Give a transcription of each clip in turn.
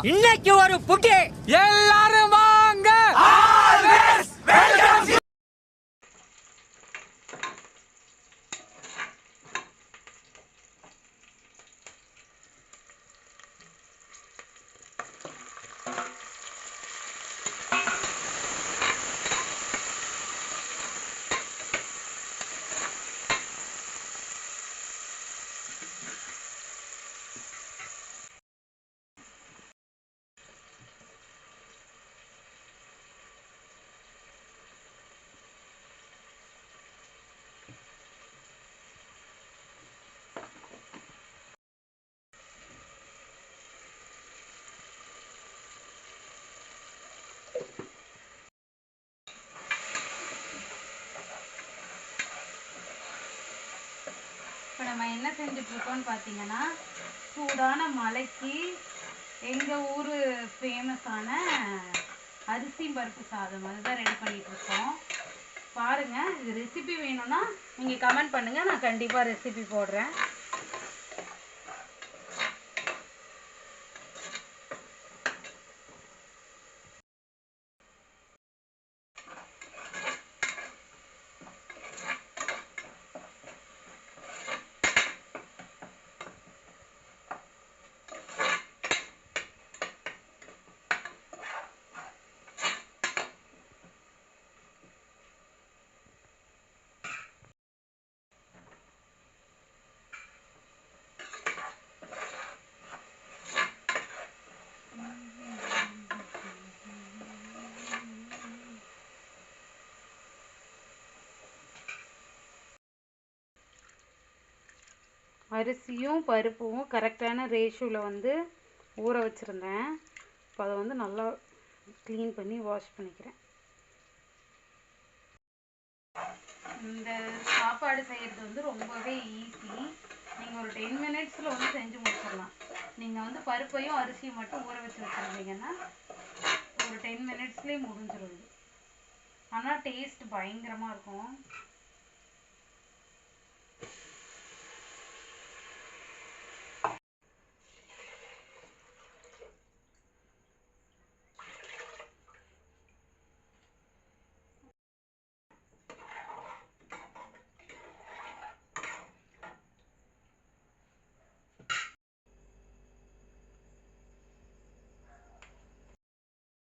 இன்னைக்கு ஒரு புட்டி எல்லாரும் வாங்க. இப்போ நம்ம என்ன செஞ்சுட்டு இருக்கோம்னு பார்த்தீங்கன்னா சூடான மலைக்கு எங்கள் ஊர் ஃபேமஸான அரிசி பருப்பு சாதம். அதுதான் ரெடி பண்ணிட்டு இருக்கோம் இது ரெசிபி வேணும்னா நீங்கள் கமெண்ட் பண்ணுங்கள் நான் கண்டிப்பாக ரெசிபி போடுறேன். அரிசியும் பருப்பும் கரெக்டான ரேஷியோவில் வந்து ஊற வச்சுருந்தேன். இப்போ அதை வந்து நல்லா க்ளீன் பண்ணி வாஷ் பண்ணிக்கிறேன். இந்த சாப்பாடு செய்கிறது வந்து ரொம்பவே ஈஸி நீங்கள் ஒரு டென் மினிட்ஸில் வந்து செஞ்சு முடிச்சிடலாம். நீங்கள் வந்து பருப்பையும் அரிசியும் மட்டும் ஊற வச்சு வச்சுருந்தீங்கன்னா ஒரு டென் மினிட்ஸ்லேயே முடிஞ்சிடும் ஆனால் டேஸ்ட் பயங்கரமாக இருக்கும்.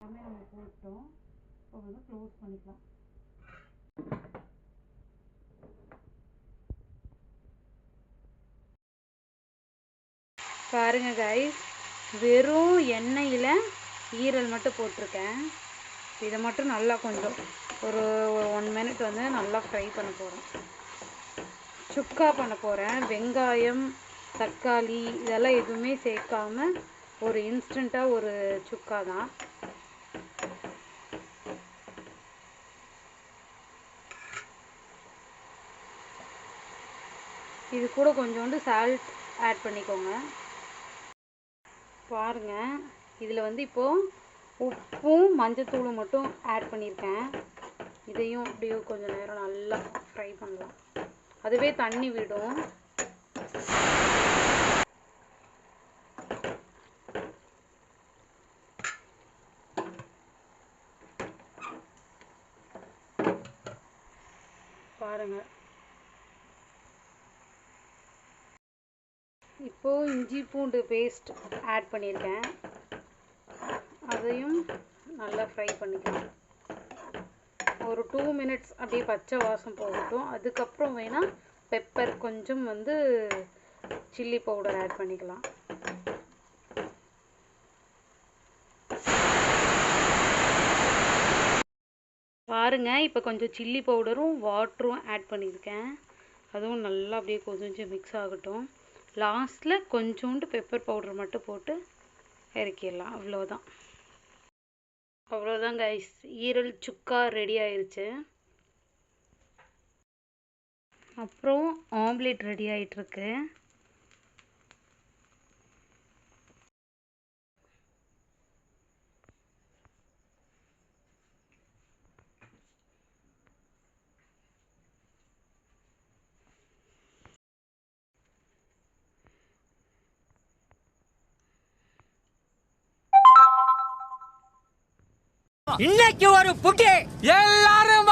எல்லாமே நம்ம போட்டோம். இப்போ வந்து க்ளோஸ் பண்ணிக்கலாம். பாருங்க கைஸ் வெறும் எண்ணெயில் ஈரல் மட்டும் போட்டிருக்கேன். இதை மட்டும் நல்லா கொஞ்சம் ஒரு ஒன் மினிட் வந்து நல்லா ஃப்ரை பண்ண போகிறோம் சுக்கா பண்ண போகிறேன் வெங்காயம் தக்காளி இதெல்லாம் எதுவுமே சேர்க்காம ஒரு இன்ஸ்டண்ட்டாக ஒரு சுக்கா தான். இது கூட கொஞ்சோண்டு சால்ட் ஆட் பண்ணிக்கோங்க. பாருங்க இதில் வந்து இப்போது உப்பும் மஞ்சத்தூளும் மட்டும் ஆட் பண்ணியிருக்கேன் இதையும் அப்படியே கொஞ்சம் நேரம் நல்லா ஃப்ரை பண்ணலாம். அதுவே தண்ணி விடும். பாருங்கள் இப்போது இஞ்சி பூண்டு பேஸ்ட் ஆட் பண்ணியிருக்கேன். அதையும் நல்லா ஃப்ரை பண்ணிக்கலாம். ஒரு டூ மினிட்ஸ் அப்படியே பச்சை வாசம் போகட்டும். அதுக்கப்புறம் வேணால் பெப்பர் கொஞ்சம் வந்து சில்லி பவுடர் ஆட் பண்ணிக்கலாம். பாருங்க இப்போ கொஞ்சம் சில்லி பவுடரும் வாட்டரும் ஆட் பண்ணியிருக்கேன். அதுவும் நல்லா அப்படியே கொதிஞ்சு மிக்ஸ் ஆகட்டும். லாஸ்ட்டில் கொஞ்சோண்டு பெப்பர் பவுடர் மட்டும் போட்டு இறக்கிடலாம். அவ்வளோதான் அவ்வளோதாங்க ஐஸ் ஈரல் சுக்கா ரெடி ஆயிடுச்சு அப்புறம் ஆம்லேட் ரெடி ஆகிட்டுருக்கு இன்னைக்கு ஒரு புட்டி எல்லாரும்